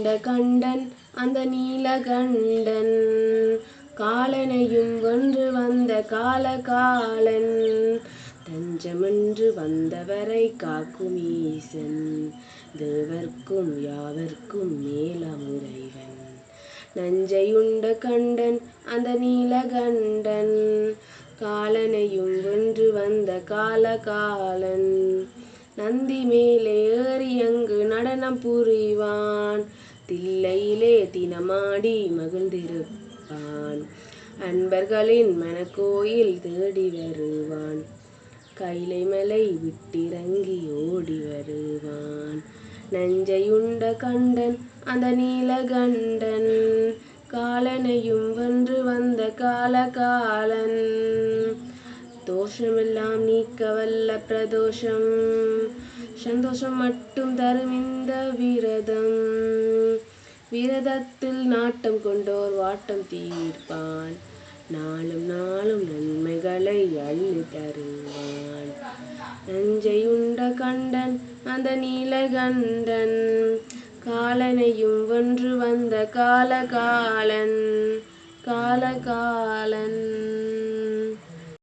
கொண்ட கண்டன் அந்த நீலகண்டன். காலனையும் வென்று வந்த காலகாலன் தஞ்சமென்று வந்தவரை காக்கும் ஈசன். தேவர்க்கும் யாவர்க்கும் மேலமுறைவன் நஞ்சையுண்ட கண்டன் அந்த நீலகண்டன். காலனையும் வென்று வந்த காலகாலன். நந்தி மேலே ஏறி அங்கு நடனம் புரிவான். தில்லையிலே தினமாடி மகிழ்ந்திருப்பான். அன்பர்களின் மனக்கோயில் தேடி வருவான். கைலைமலை விட்டிறங்கி ஓடி வருவான். நஞ்சையுண்ட கண்டன் அந்த நீலகண்டன் காலனையும் வென்று வந்த காலகாலன். தோஷமெல்லாம் நீக்க வல்ல பிரதோஷம் சந்தோஷம் மட்டும் தரும் இந்த விரதம். விரதத்தில் நாட்டம் கொண்டோர் வாட்டம் தீர்ப்பான். நாளும் நாளும் நன்மைகளை அள்ளி தருவான். உண்ட கண்டன் அந்த நீலகண்டன் காலனையும் ஒன்று வந்த காலகாலன் காலகாலன்.